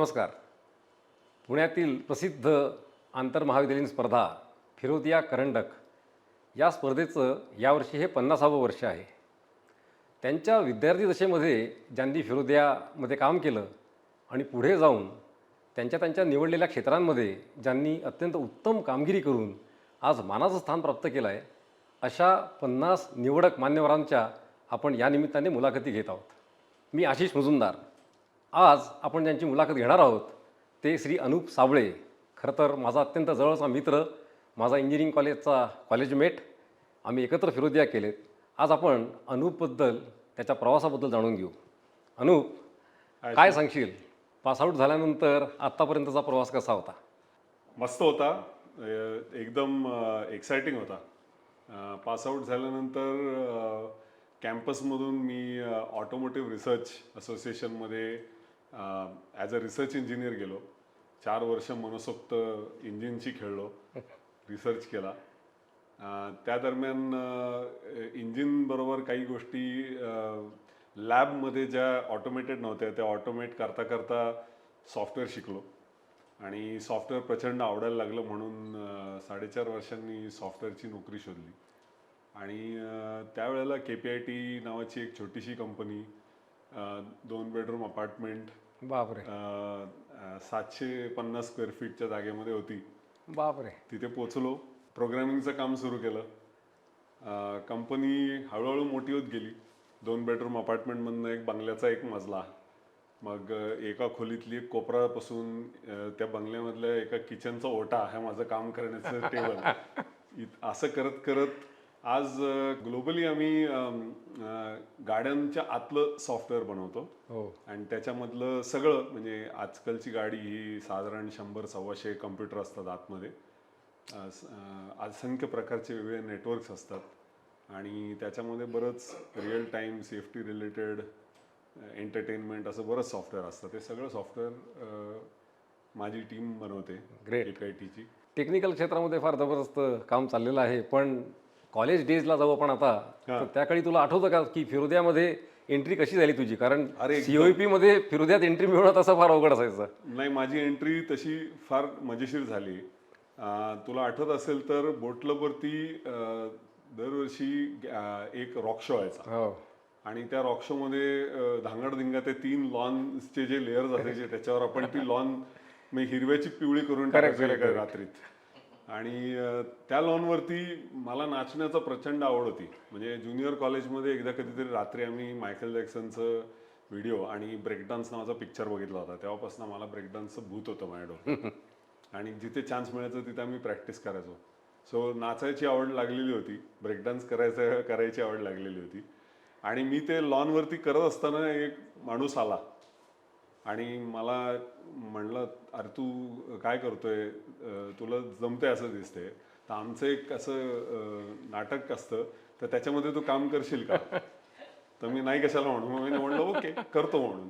नमस्कार. पुण्यातील प्रसिद्ध आंतरमहाविद्यालयीन स्पर्धा फिरोदिया करंडक या स्पर्धेचं यावर्षी हे पन्नासावं वर्ष आहे. त्यांच्या विद्यार्थी दशेमध्ये ज्यांनी फिरोदियामध्ये काम केलं आणि पुढे जाऊन त्यांच्या त्यांच्या निवडलेल्या क्षेत्रांमध्ये ज्यांनी अत्यंत उत्तम कामगिरी करून आज मानाचं स्थान प्राप्त केलं आहे अशा पन्नास निवडक मान्यवरांच्या आपण या निमित्ताने मुलाखती घेत आहोत. मी आशिष मुजुमदार. आज आपण ज्यांची मुलाखत घेणार आहोत ते श्री अनुप साबळे. खरं तर माझा अत्यंत जवळचा मित्र माझा इंजिनिअरिंग कॉलेजचा कॉलेजमेट आम्ही एकत्र फिरोदिया केलेत. आज आपण अनुपबद्दल त्याच्या प्रवासाबद्दल जाणून घेऊ. अनुप काय सांगशील? पासआउट झाल्यानंतर आत्तापर्यंतचा प्रवास कसा होता? मस्त होता. एकदम एक्साइटिंग होता. पासआउट झाल्यानंतर कॅम्पसमधून मी ऑटोमोटिव्ह रिसर्च असोसिएशनमध्ये ॲज अ रिसर्च इंजिनियर गेलो चार वर्ष मनसोक्त इंजिनची खेळलो रिसर्च केला. त्या दरम्यान इंजिनबरोबर काही गोष्टी लॅबमध्ये ज्या ऑटोमेटेड नव्हत्या त्या ऑटोमेट करता करता सॉफ्टवेअर शिकलो. आणि सॉफ्टवेअर प्रचंड आवडायला लागलं म्हणून साडेचार वर्षांनी सॉफ्टवेअरची नोकरी शोधली. आणि त्यावेळेला के पी आय टी नावाची एक छोटीशी कंपनी दोन बेडरूम अपार्टमेंट बापरे. सातशे पन्नास स्क्वेअर फीटच्या जागेमध्ये होती. बापरे. तिथे पोचलो. प्रोग्रामिंगचं काम सुरू केलं. कंपनी हळूहळू मोठी होत गेली. दोन बेडरूम अपार्टमेंटमधनं एक बंगल्याचा एक मजला. मग एका खोलीतली एक कोपरापासून त्या बंगल्यामधल्या एका किचनचा ओटा हा माझं काम करण्याचं टेबल असं करत करत आज ग्लोबली आम्ही गाड्यांच्या आतलं सॉफ्टवेअर बनवतो. हो. आणि त्याच्यामधलं सगळं म्हणजे आजकालची गाडी ही साधारण शंभर सव्वाशे कम्प्युटर असतात आतमध्ये. असंख्य प्रकारचे वेगवेगळे नेटवर्क्स असतात. आणि त्याच्यामध्ये बरंच real time safety related entertainment असं बरंच सॉफ्टवेअर असतं. ते सगळं सॉफ्टवेअर माझी टीम बनवते. आय टीची टेक्निकल क्षेत्रामध्ये फार जबरदस्त काम चाललेलं आहे पण कॉलेज डेजला जाऊ आपण आता तर त्याकाळी तुला आठवतं का की फिरोद्यामध्ये एंट्री कशी झाली तुझी? कारण अरे, सीओपी मध्ये फिरोद्यात एंट्री मिळवणं तसं फार अवघड असायचं. नाही माझी एंट्री तशी फार मजेशीर झाली. तुला आठवत असेल तर बोटलवरती दरवर्षी एक रॉक शो हो. आणि त्या रॉक शो मध्ये धांगडधिंगा ते तीन लॉनचे जे लेअर्स असायचे त्याच्यावर आपण ती लॉन हिरव्याची पिवळी करून टाकायचो रात्रीत. आणि त्या लॉनवरती मला नाचण्याचा प्रचंड आवड होती. म्हणजे ज्युनियर कॉलेजमध्ये एकदा कधीतरी रात्री आम्ही मायकेल जॅक्सनचं व्हिडिओ आणि ब्रेकडान्स नावाचा पिक्चर बघितला होता. तेव्हापासून मला ब्रेकडान्सचं भूत होतं माझ्या डोक्यात. आणि जिथे चान्स मिळायचं तिथे आम्ही प्रॅक्टिस करायचो. सो नाचायची आवड लागलेली होती. ब्रेकडान्स करायचं करायची आवड लागलेली होती. आणि मी ते लॉनवरती करत असताना एक माणूस आला. आणि मला म्हणलं अरे तू काय करतोय? तुला जमतंय असं दिसतंय. तर आमचं एक असं नाटक असतं. तर त्याच्यामध्ये तू काम करशील का? तर मी नाही कशाला म्हणू. मग मी म्हणलं ओके करतो म्हणून.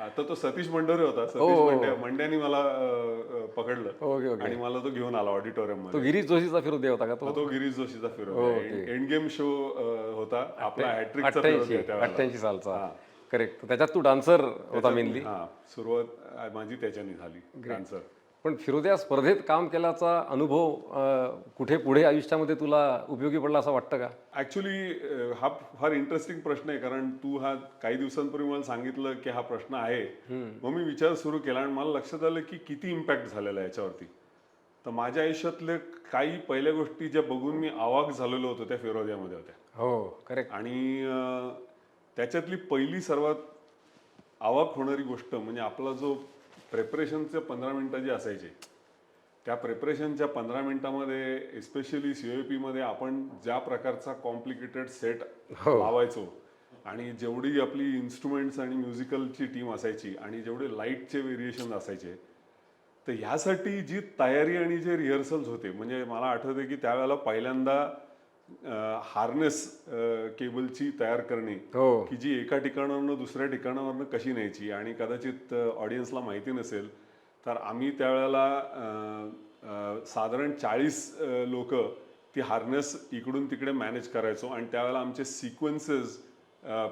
आता तो सतीश मंडोरे होता. सतीश मंड्या मंड्यानी मला पकडलं. आणि मला तो घेऊन आला ऑडिटोरियममध्ये तो गिरीश जोशीचा फिरोद्या होता का तो? तो गिरीश जोशीचा फिरो एंड गेम शो होता. आपला हॅट्रिकचा अठ्ठ्याऐंशी सालचा. करेक्ट त्याच्यात तू डान्सर होता मेनली हा सुरुवात माझी त्याच्याने झाली डान्सर पण फिरोद्या स्पर्धेत काम केल्याचा अनुभव कुठे पुढे आयुष्यामध्ये तुला उपयोगी पडला असं वाटतं का? ऍक्च्युली हा फार इंटरेस्टिंग प्रश्न आहे कारण तू हा काही दिवसांपूर्वी मला सांगितलं की हा प्रश्न आहे. मग मी विचार सुरू केला आणि मला लक्षात आलं की किती इम्पॅक्ट झालेला आहे याच्यावरती. तर माझ्या आयुष्यातले काही पहिल्या गोष्टी ज्या बघून मी आवाक झालेलो होतो त्या फिरोद्यामध्ये होत्या. हो करेक्ट आणि त्याच्यातली पहिली सर्वात आवाक होणारी गोष्ट म्हणजे आपला जो प्रेपरेशनचे पंधरा मिनिटं जी असायची त्या प्रेपरेशनच्या पंधरा मिनिटामध्ये एस्पेशली सी मध्ये आपण ज्या प्रकारचा कॉम्प्लिकेटेड सेट लावायचो आणि जेवढी आपली इन्स्ट्रुमेंट्स आणि म्युझिकलची टीम असायची आणि जेवढे लाईटचे व्हेरिएशन असायचे तर ह्यासाठी जी तयारी आणि जे रिहर्सल्स होते म्हणजे मला आठवते की त्यावेळेला पहिल्यांदा हार्नेस केबलची तयार करणे हो. की जी एका ठिकाणावरनं दुसऱ्या ठिकाणावरनं कशी न्यायची आणि कदाचित ऑडियन्सला माहिती नसेल तर आम्ही त्यावेळेला साधारण चाळीस लोक ती हार्नेस इकडून तिकडे मॅनेज करायचो आणि त्यावेळेला आमचे सिक्वेन्सेस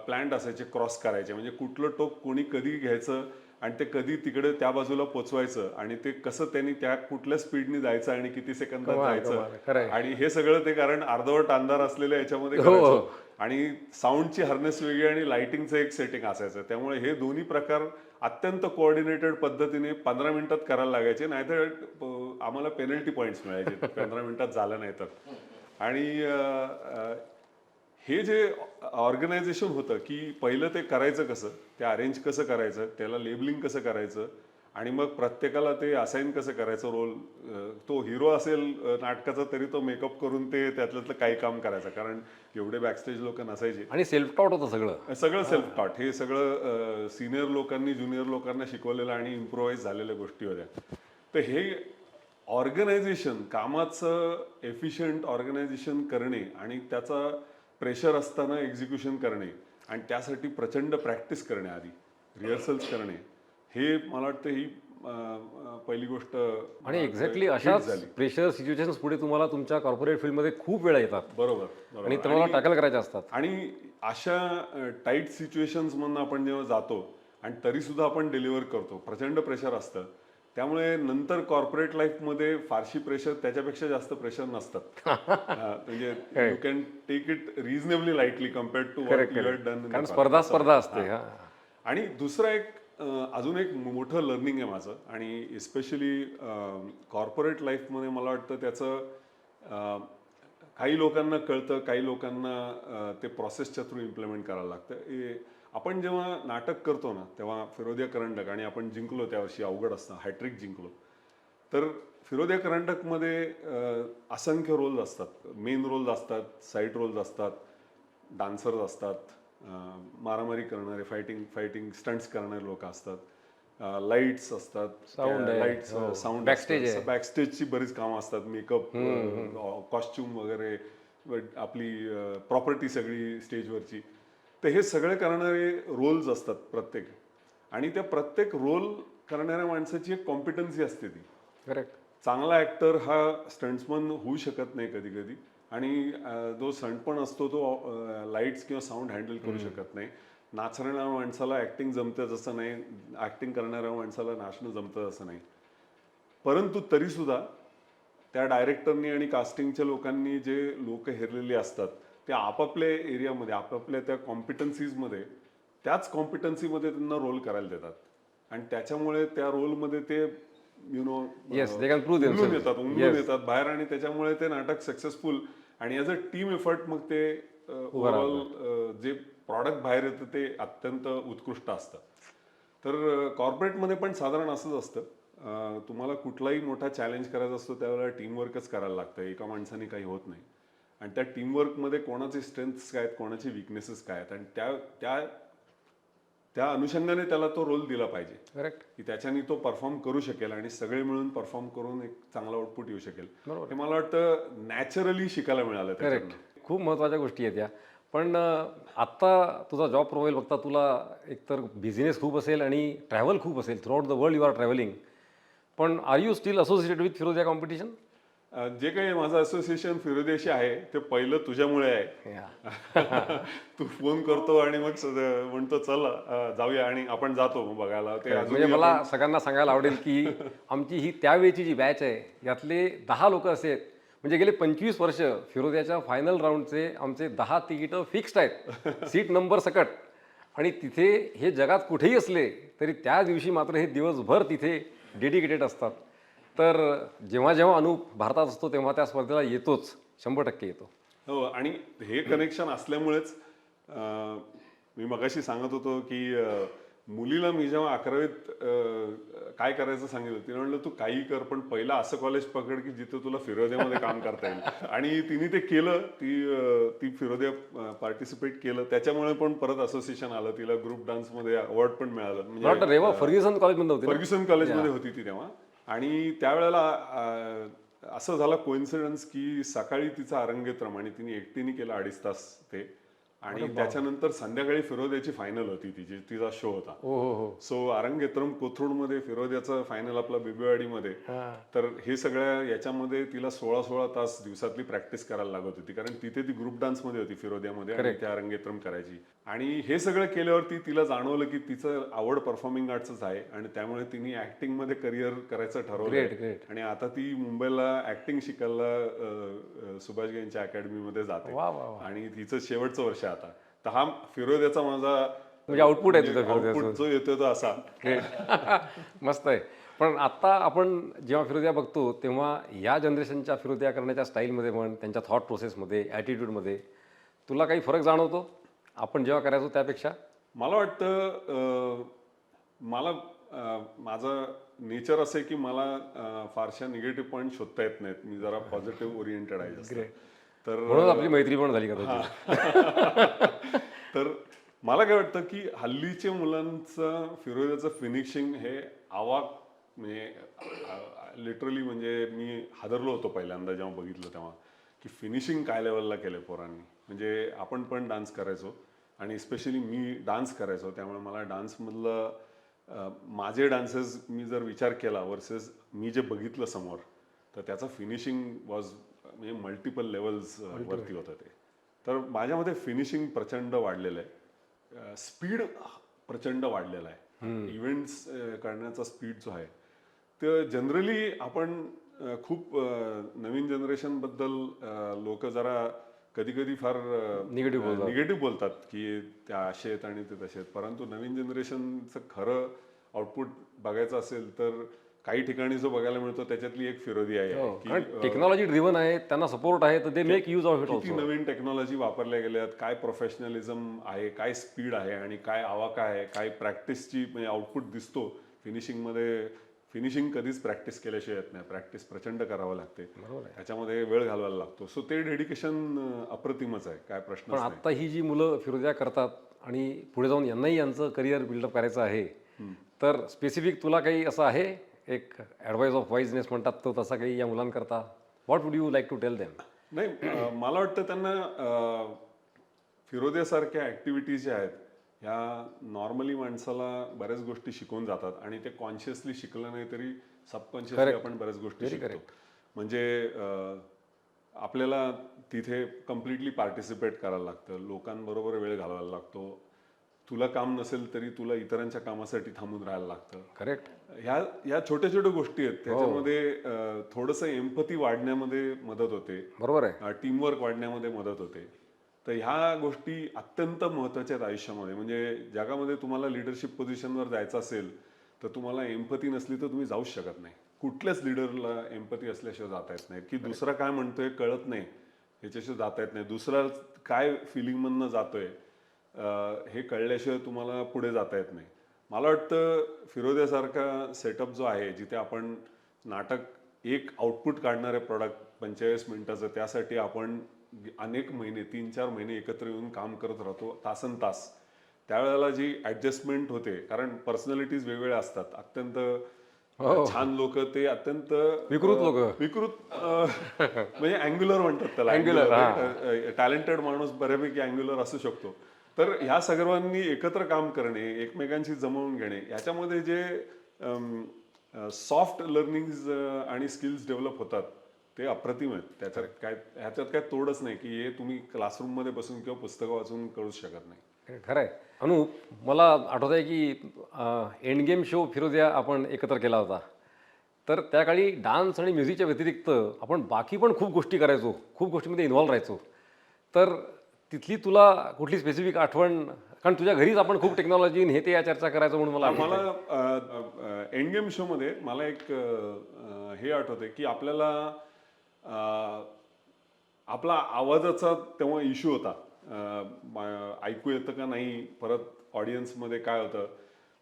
प्लॅन्ड असायचे क्रॉस करायचे. म्हणजे कुठलं टोक कोणी कधी घ्यायचं आणि ते कधी तिकडे त्या बाजूला पोचवायचं आणि ते कसं त्यांनी त्या कुठल्या स्पीडने जायचं आणि किती सेकंदात जायचं. आणि हे सगळं ते कारण अर्धवट अंधार असलेल्या याच्यामध्ये हो, करायचो. आणि साऊंडची हार्नेस वेगळी आणि लाइटिंगचं एक सेटिंग असायचं. त्यामुळे हे दोन्ही प्रकार अत्यंत कोऑर्डिनेटेड पद्धतीने पंधरा मिनिटात करायला लागायचे. नाहीतर आम्हाला पेनल्टी पॉईंट्स मिळायचे. पंधरा मिनिटात झालं नाही तर आणि हे जे ऑर्गनायझेशन होतं की पहिलं ते करायचं कसं ते अरेंज कसं करायचं त्याला लेबलिंग कसं करायचं आणि मग प्रत्येकाला ते असाईन कसं करायचं रोल तो हिरो असेल नाटकाचा तरी तो मेकअप करून ते त्यातलं काही काम करायचं. कारण एवढे बॅकस्टेज लोक नसायचे. आणि सेल्फ टॉट होतं सगळं. सगळं सेल्फ टॉट हे सगळं सिनियर लोकांनी ज्युनियर लोकांना शिकवलेलं आणि इम्प्रोव्हाइज झालेल्या गोष्टी होत्या. तर हे ऑर्गनायझेशन कामाचं एफिशियंट ऑर्गनायझेशन करणे आणि त्याचा प्रेशर असताना एक्झिक्युशन करणे आणि त्यासाठी प्रचंड प्रॅक्टिस करणे आधी रिहर्सल्स करणे हे मला वाटतं ही पहिली गोष्ट आणि एक्झॅक्टली अशाच झाली. प्रेशर सिच्युएशन पुढे तुम्हाला तुमच्या कॉर्पोरेट फील्डमध्ये खूप वेळा येतात. बरोबर आणि तुम्हाला टॅकल करायचे असतात. आणि अशा टाईट सिच्युएशन्स मधून आपण जेव्हा जातो आणि तरी सुद्धा आपण डिलिव्हर करतो प्रचंड प्रेशर असतं त्यामुळे नंतर कॉर्पोरेट लाईफमध्ये फारशी प्रेशर त्याच्यापेक्षा जास्त प्रेशर नसतात. म्हणजे you can take it reasonably lightly compared to what done स्पर्धा स्पर्धा असते हा. आणि दुसरं एक अजून एक मोठं लर्निंग आहे माझं. आणि एस्पेशली कॉर्पोरेट लाईफमध्ये मला वाटतं त्याचं काही लोकांना कळतं काही लोकांना ते प्रोसेसच्या थ्रू इम्प्लिमेंट करायला लागतं. आपण जेव्हा नाटक करतो ना तेव्हा फिरोदिया करंडक आणि आपण जिंकलो त्या वर्षी अवघड असतं हॅट्रिक जिंकलो. तर फिरोदिया करंडकमध्ये असंख्य रोल्स असतात. मेन रोल्स असतात साईड रोल्स असतात डान्सर्स असतात मारामारी करणारे फायटिंग फायटिंग स्टंट्स करणारे लोक असतात. लाईट्स असतात. आहे, लाईट्स. साऊंड आहे. बॅकस्टेजची बरीच कामं असतात. मेकअप कॉस्ट्युम वगैरे आपली प्रॉपर्टी सगळी स्टेजवरची तर हे सगळे करणारे रोल्स असतात प्रत्येक. आणि त्या प्रत्येक रोल करणाऱ्या माणसाची एक कॉम्पिटन्सी असते ती. करेक्ट चांगला ऍक्टर हा स्टंट्समन होऊ शकत नाही कधी कधी आणि जो स्टंट पण असतो तो लाईट्स किंवा साऊंड हँडल करू शकत नाही. नाचणाऱ्या माणसाला ऍक्टिंग जमतं जसं नाही. ऍक्टिंग करणाऱ्या माणसाला नाचणं जमतं असं नाही. परंतु तरी सुद्धा त्या डायरेक्टरनी आणि कास्टिंगच्या लोकांनी जे लोक हेरलेली असतात ते आपापल्या एरियामध्ये आपापल्या त्या कॉम्पिटन्सीजमध्ये त्याच कॉम्पिटन्सीमध्ये त्यांना रोल करायला देतात. आणि त्याच्यामुळे त्या रोलमध्ये ते यु नो उमलून. येतात उमलून. येतात बाहेर आणि त्याच्यामुळे ते नाटक सक्सेसफुल आणि ॲज अ टीम एफर्ट मग ते ओव्हरऑल जे प्रॉडक्ट बाहेर येतं ते अत्यंत उत्कृष्ट असतं. तर कॉर्पोरेटमध्ये पण साधारण असंच असतं. तुम्हाला कुठलाही मोठा चॅलेंज करायचा असतो त्यावेळेला टीमवर्कच करायला लागतं. एका माणसाने काही होत नाही. आणि त्या टीमवर्कमध्ये कोणाचे स्ट्रेंथ्स काय आहेत कोणाचे विकनेसेस काय आहेत? आणि त्या त्या त्या अनुषंगाने त्याला तो रोल दिला पाहिजे. करेक्ट की त्याच्याने तो परफॉर्म करू शकेल आणि सगळे मिळून परफॉर्म करून एक चांगला आउटपुट येऊ शकेल. हे मला वाटतं नॅचरली शिकायला मिळालं. करेक्ट खूप महत्त्वाच्या गोष्टी आहेत या. पण आत्ता तुझा जॉब प्रोफाईल बघता तुला एकतर बिझनेस खूप असेल आणि ट्रॅव्हल खूप असेल. Throughout the world you are travelling पण are you still associated with Firodia competition um, जे काही माझं असोसिएशन फिरोदेशी आहे ते पहिलं तुझ्यामुळे आहे. तू फोन करतो आणि मग म्हणतो चल जाऊया आणि आपण जातो बघायला. ते म्हणजे मला सगळ्यांना सांगायला आवडेल की आमची ही त्यावेळची जी बॅच आहे यातले दहा लोक असे आहेत. म्हणजे गेले पंचवीस वर्ष फिरोद्याच्या फायनल राऊंडचे आमचे दहा तिकीटं फिक्स्ड आहेत. सीट नंबर सकट. आणि तिथे हे जगात कुठेही असले तरी त्या दिवशी मात्र हे दिवसभर तिथे डेडिकेटेड असतात. तर जेव्हा जेव्हा अनुप भारतात असतो तेव्हा त्या स्पर्धेला येतोच. शंभर टक्के येतो. हो आणि हे कनेक्शन असल्यामुळेच अं, मी मगाशी सांगत होतो की अं, मुलीला मी जेव्हा अकरावीत अं, काय करायचं सांगितलं तिने म्हणलं तू काही कर पण पहिला असं कॉलेज पकड की जिथं तुला फिरोद्यामध्ये काम करता येईल. आणि तिने ते केलं ती अं, ती फिरोद्या पार्टिसिपेट केलं. त्याच्यामुळे पण परत असोसिएशन आलं तिला ग्रुप डान्समध्ये अवॉर्ड पण मिळालं. मला म्हणजे वाटतं रेवा फर्ग्युसन कॉलेजमध्ये होती ना? फर्ग्युसन कॉलेजमध्ये होती ती तेव्हा. आणि त्यावेळेला असं झालं कोइन्सिडन्स की सकाळी तिचा अरंगेत्रम आणि तिने एकटीने केलं अडीच तास ते. आणि त्याच्यानंतर संध्याकाळी फिरोद्याची फायनल होती तिची तिचा शो होता. हो हो हो. सो अरंगेत्रम कोथरूडमध्ये फिरोद्याचं फायनल आपला बिबेवाडीमध्ये तर हे सगळ्या याच्यामध्ये तिला सोळा सोळा तास दिवसातली प्रॅक्टिस करायला लागत होती. कारण तिथे ती ग्रुप डान्समध्ये होती फिरोद्यामध्ये आणि त्या अरंगेत्रम करायची. आणि हे सगळं केल्यावरती तिला जाणवलं की तिचं आवड परफॉर्मिंग आर्टच आहे आणि त्यामुळे तिने ऍक्टिंगमध्ये करिअर करायचं ठरवलं. आणि आता ती मुंबईला ऍक्टिंग शिकायला सुभाष यांच्या अकॅडमीमध्ये जाते. आणि तिचं शेवटचं वर्ष आहे आता. तर हा फिरोद्याचा माझा म्हणजे output आहे तुझं फिरोद्याचं. output जो येतोय तो असा. मस्त आहे. पण आता आपण जेव्हा फिरोद्या बघतो तेव्हा या जनरेशनच्या फिरोद्या करण्याच्या स्टाईलमध्ये म्हण त्यांच्या थॉट प्रोसेसमध्ये ॲटिट्यूडमध्ये तुला काही फरक जाणवतो? आपण जेव्हा करायचो त्यापेक्षा? मला वाटतं मला माझं नेचर असं आहे की मला फारशा निगेटिव्ह पॉईंट शोधता येत नाहीत. मी जरा पॉझिटिव्ह ओरिएंटेड आहे. तर म्हणून आपली मैत्री पण झाली का तर मला काय वाटतं की हल्लीच्या मुलांचं फिरोजाचं फिनिशिंग हे आवाक म्हणजे लिटरली म्हणजे मी हादरलो होतो पहिल्यांदा जेव्हा बघितलं तेव्हा की फिनिशिंग काय लेवलला केलं पोरांनी. म्हणजे आपण पण डान्स करायचो आणि स्पेशली मी डान्स करायचो त्यामुळे मला डान्समधलं माझे डान्सेस मी जर विचार केला वर्सेस मी जे बघितलं समोर तर त्याचं फिनिशिंग वॉज म्हणजे मल्टिपल लेवल्स वरती होतं ते. तर माझ्यामध्ये फिनिशिंग प्रचंड वाढलेलं आहे. स्पीड प्रचंड वाढलेला आहे. इव्हेंट्स करण्याचा स्पीड जो आहे तर जनरली आपण खूप नवीन जनरेशनबद्दल लोक जरा कधी कधी फार बोलतात. निगेटिव्ह बोलतात की त्या असे आहेत आणि ते तसे आहेत. परंतु नवीन जनरेशनचं खरं आउटपुट बघायचं असेल तर काही ठिकाणी जो बघायला मिळतो त्याच्यातली एक फिरोदी आहे की हो, टेक्नॉलॉजी ड्रिव्हन आहे त्यांना सपोर्ट आहे तर they make use of it किती नवीन टेक्नॉलॉजी वापरल्या गेल्यात काय प्रोफेशनलिझम आहे काय स्पीड आहे आणि काय आवाका आहे काय प्रॅक्टिसची म्हणजे आउटपुट दिसतो फिनिशिंगमध्ये फिनिशिंग कधीच प्रॅक्टिस केल्याशिवाय येत नाही. प्रॅक्टिस प्रचंड करावं लागते. त्याच्यामध्ये वेळ घालवायला लागतो. सो ते डेडिकेशन अप्रतिमच आहे. काय प्रश्न पण आता ही जी मुलं फिरोद्या करतात आणि पुढे जाऊन यांनाही यांचं करिअर बिल्डअप करायचं आहे तर स्पेसिफिक तुला काही असं आहे? एक ॲडवाईस ऑफ वाईजनेस म्हणतात तो तसा काही या मुलांकरता. What would you like to tell them नाही मला वाटतं त्यांना अं, फिरोद्यासारख्या ऍक्टिव्हिटीज ज्या आहेत ह्या नॉर्मली माणसाला बऱ्याच गोष्टी शिकवून जातात आणि ते कॉन्शियसली शिकलं नाही तरी सबकॉन्शियसली आपण बऱ्याच गोष्टी शिकतो. म्हणजे आपल्याला तिथे कम्प्लिटली पार्टिसिपेट करायला लागतं. लोकांबरोबर वेळ घालवायला लागतो. तुला काम नसेल तरी तुला इतरांच्या कामासाठी थांबून राहायला लागतं. करेक्ट ह्या ह्या छोट्या छोट्या गोष्टी आहेत. त्याच्यामध्ये अं, थोडंसं एम्पथी वाढण्यामध्ये मदत होते. बरोबर आहे. टीमवर्क वाढण्यामध्ये मदत होते. तर ह्या गोष्टी अत्यंत महत्त्वाच्या आहेत आयुष्यामध्ये. म्हणजे जगामध्ये तुम्हाला लिडरशिप पोझिशनवर जायचं असेल तर तुम्हाला एम्पथी नसली तर तुम्ही जाऊच शकत नाही. कुठल्याच लिडरला एम्पथी असल्याशिवाय जाता येत नाही. की दुसरा काय म्हणतोय कळत नाही. ह्याच्याशिवाय जाता येत नाही. दुसरा काय फिलिंगमधनं जातोय अं, हे कळल्याशिवाय तुम्हाला पुढे जाता येत नाही. मला वाटतं फिरोद्यासारखा सेटअप जो आहे जिथे आपण नाटक एक आउटपुट काढणारे प्रॉडक्ट पंचेचाळीस मिनिटाचं त्यासाठी आपण अनेक महिने तीन चार महिने एकत्र येऊन काम करत राहतो तासन तास. त्यावेळेला जी ऍडजस्टमेंट होते कारण पर्सनॅलिटीज वेगवेगळ्या असतात. अत्यंत छान लोक ते अत्यंत विकृत लोकं. विकृत म्हणजे अँग्युलर म्हणतात त्याला. Angular, टॅलेंटेड माणूस बऱ्यापैकी अँग्युलर असू शकतो. तर ह्या सर्वांनी एकत्र काम करणे एकमेकांशी जमवून घेणे याच्यामध्ये जे सॉफ्ट लर्निंग आणि स्किल्स डेव्हलप होतात ते अप्रतिम आहेत. त्याच्यात काय ह्याच्यात काय तोडच नाही की हे तुम्ही क्लासरूममध्ये बसून किंवा पुस्तकं वाचून कळूच शकत नाही. खरं आहे. अनुप मला आठवत आहे की एंड गेम शो फिरोद्या आपण एकत्र केला होता. तर त्या काळी डान्स आणि म्युझिकच्या व्यतिरिक्त आपण बाकी पण खूप गोष्टी करायचो. खूप गोष्टींमध्ये इन्व्हॉल्व राहायचो. तर तिथली तुला कुठली स्पेसिफिक आठवण? कारण तुझ्या घरीच आपण खूप टेक्नॉलॉजी हे ते या चर्चा करायचो म्हणून मला मला एंड गेम शो मध्ये मला एक हे आठवते की आपल्याला आपला आवाजाचा तेव्हा इश्यू होता. ऐकू येतं का नाही परत ऑडियन्समध्ये काय होतं?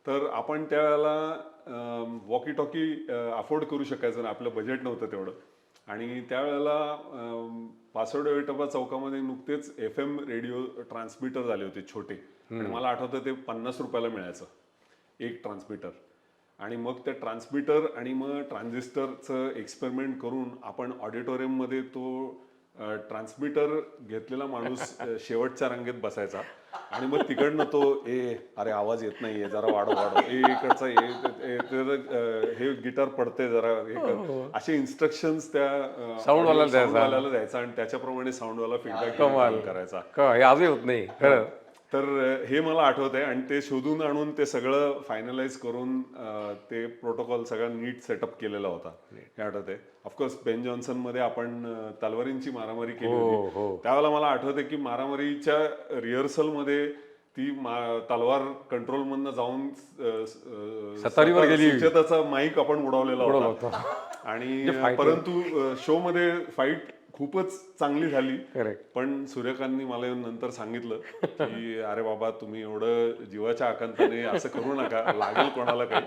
तर आपण त्यावेळेला वॉकी टॉकी अफोर्ड करू शकायचं आपलं बजेट नव्हतं तेवढं. आणि त्यावेळेला पासवर्ड विठोबा चौकामध्ये नुकतेच एफ एम रेडिओ ट्रान्समीटर झाले होते छोटे. आणि मला आठवतं ते पन्नास रुपयाला मिळायचं एक ट्रान्समीटर. आणि मग त्या ट्रान्समीटर आणि मग ट्रान्झिस्टरचं एक्सपेरिमेंट करून आपण ऑडिटोरियममध्ये तो ट्रान्समीटर घेतलेला माणूस शेवटच्या रांगेत बसायचा. आणि मग तिकडनं तो ए अरे आवाज येत नाहीये जरा वाढव वाढव. ए इकडचा ए हे गिटार पडते जरा हे कर. असे इन्स्ट्रक्शन्स त्या अ, Sound वाल्याला द्यायचा. आणि त्याच्याप्रमाणे साऊंडवाला. फीडबॅक करायचा. का हे आजही होत नाही खरं. तर हे मला आठवत आहे आणि ते शोधून आणून ते सगळं फायनलाइज करून ते प्रोटोकॉल सगळा नीट सेटअप केलेला होता हे आठवत आहे ऑफकोर्स बेन जॉन्सनमध्ये आपण तलवारींची मारामारी केली हो, होती हो. त्यावेळेला मला आठवत आहे की मारामारीच्या रिहर्सलमध्ये ती तलवार कंट्रोल मधनं जाऊन सतारीवर सता- गेली. सुचेताचा माईक आपण उडवलेला उडवला होता. आणि म्हणजे परंतु शो मध्ये फाईट खूपच चांगली झाली. करेक्ट पण सूर्यकांतनी मला येऊन नंतर सांगितलं की अरे बाबा तुम्ही एवढं जीवाच्या आकांताने असं करू नका लागेल कोणाला काही.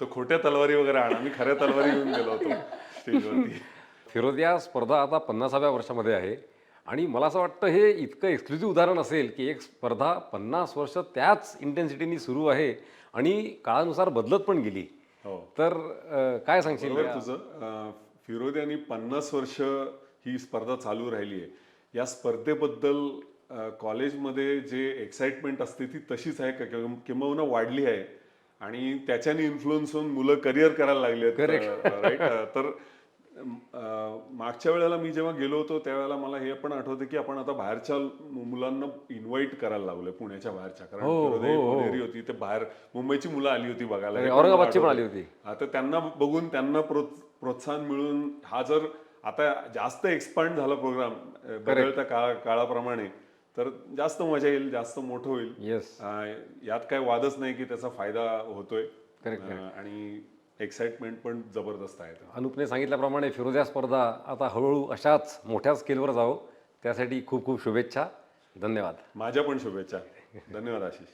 तर खोट्या तलवारी वगैरे आणा मी खऱ्या तलवारी घेऊन गेलो होतो स्टेजवरती. फिरोदिया स्पर्धा आता पन्नासाव्या वर्षामध्ये आहे आणि मला असं वाटतं हे इतकं एक्सक्लुझिव्ह उदाहरण असेल की एक स्पर्धा पन्नास वर्ष त्याच इंटेन्सिटीनी सुरू आहे आणि काळानुसार बदलत पण गेली. हो. तर अं, काय सांगशील तुझं. अं, फिरोदी आणि पन्नास वर्ष ही स्पर्धा चालू राहिली आहे. या स्पर्धेबद्दल कॉलेजमध्ये जे एक्साइटमेंट असते ती तशीच आहे का? किंवा- किंबहुना वाढली आहे. आणि त्याच्याने इन्फ्लुअन्स होऊन मुलं करिअर करायला लागली राईट? तर मागच्या वेळेला मी जेव्हा गेलो होतो त्यावेळेला मला हे पण आठवतं की आपण आता बाहेरच्या मुलांना इन्व्हाइट करायला लागलोय पुण्याच्या बाहेरच्या. कारण हो, हो, हो. होती ते बाहेर मुंबईची मुलं आली होती बघायला. औरंगाबादची पण. आली होती. आता त्यांना बघून त्यांना प्रोत्- प्रोत्साहन मिळून हा जर आता जास्त एक्सपांड झाला प्रोग्राम बदलत्या काळा काळाप्रमाणे तर जास्त मजा येईल जास्त मोठं होईल. येस यात काय वादच नाही की त्याचा फायदा होतोय. अं, आणि एक्साइटमेंट पण जबरदस्त आहे अनुपने सांगितल्याप्रमाणे फिरोदिया स्पर्धा आता हळूहळू अशाच मोठ्या स्केलवर जावं. त्यासाठी खूप खूप शुभेच्छा. धन्यवाद. माझ्या पण शुभेच्छा. धन्यवाद आशिष.